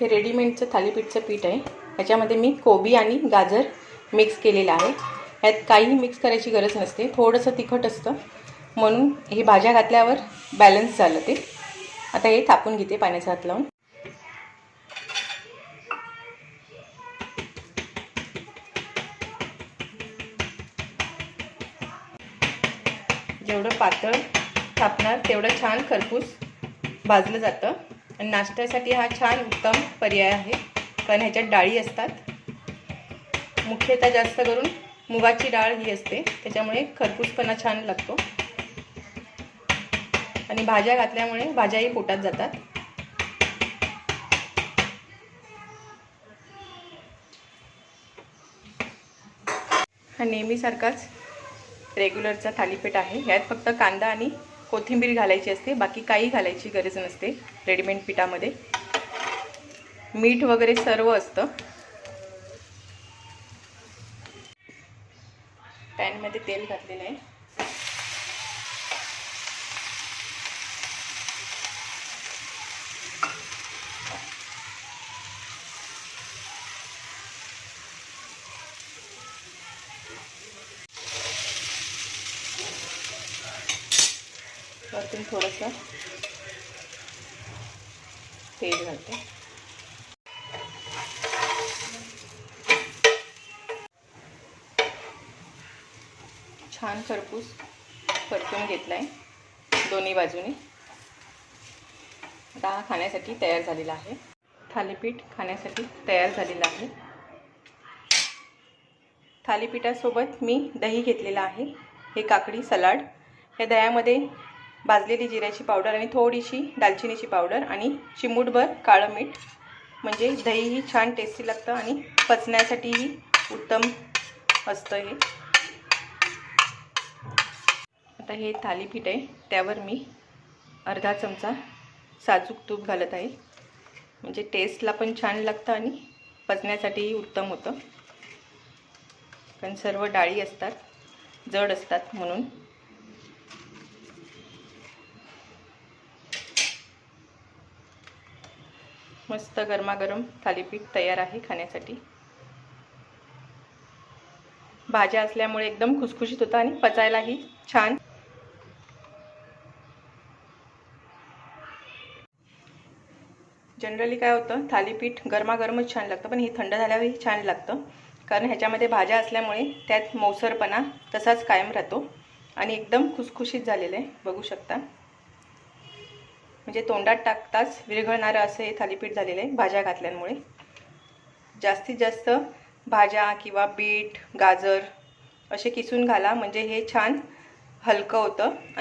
हे रेडीमेडचं थालीपीठचं पीठ आहे. ह्याच्यामध्ये मी कोबी आणि गाजर मिक्स केलेलं आहे. ह्यात काही मिक्स करायची गरज नसते. थोडंसं तिखट असतं. म्हणून हे भाज्या घातल्यावर बॅलन्स झालं ते आता हे थापून घेते पाण्याचा हात लावून. जेवढं पातळ थापणार तेवढं छान खरपूस भाजलं जातं. नाश्त्यासाठी हा छान उत्तम पर्याय आहे. कारण ह्याच्यात डाळी असतात. मुख्यतः जास्त करून मुगाची डाळ ही असते. त्याच्यामुळे खरपूसपणा छान लागतो. आणि भाज्या घातल्यामुळे भाज्याही पोटात जातात. हा नेहमीसारखाच रेग्युलरचा थालीपीठ आहे. ह्यात फक्त कांदा आणि कोथिंबीर घालायची असते बाकी काही घालायची गरज नसते रेडीमेड पिठामध्ये. मीठ वगैरे सर्व असतं. पॅनमध्ये तेल घातलेलं आहे. वरतून थोडंसं. तेल घालते. छान खरपूस परतून घेतला आहे दोन्ही बाजूने. आता हा खाण्यासाठी तयार झालेला आहे. थालीपीठ खाण्यासाठी तयार झालेलं आहे. थालीपीठासोबत मी दही घेतलेलं आहे. हे काकडी सलाड. या दह्यामध्ये भाजलेली जिऱ्याची पावडर आणि थोडीशी दालचिनीची पावडर आणि चिमूटभर काळं मीठ. म्हणजे दहीही छान टेस्टी लागतं आणि पचण्यासाठीही उत्तम असतं हे. आता हे थालीपीठ आहे. त्यावर मी अर्धा चमचा साजूक तूप घालत आहे. म्हणजे टेस्टला पण छान लागतं आणि पचण्यासाठीही उत्तम होतं. कारण सर्व डाळी असतात जड असतात म्हणून. मस्त गरमागरम थालीपीठ तयार आहे खाण्यासाठी. भाज्या असल्यामुळे एकदम खुसखुशीत होतं आणि पचायलाही छान. जनरली काय होतं थालीपीठ गरमागरमच छान लागतं पण हे थंड झाल्यावरही छान लागतं. कारण ह्याच्यामध्ये भाज्या असल्यामुळे त्यात मौसरपणा तसाच कायम राहतो. आणि एकदम खुसखुशीत झालेलं आहे बघू शकता. म्हणजे तोंडात टाकताच विरघळणारं असं हे थालीपीठ झालेलं आहे भाज्या घातल्यामुळे. जास्तीत जास्त भाज्या किंवा बीट गाजर असे किसून घाला म्हणजे हे छान हलकं होतं. आणि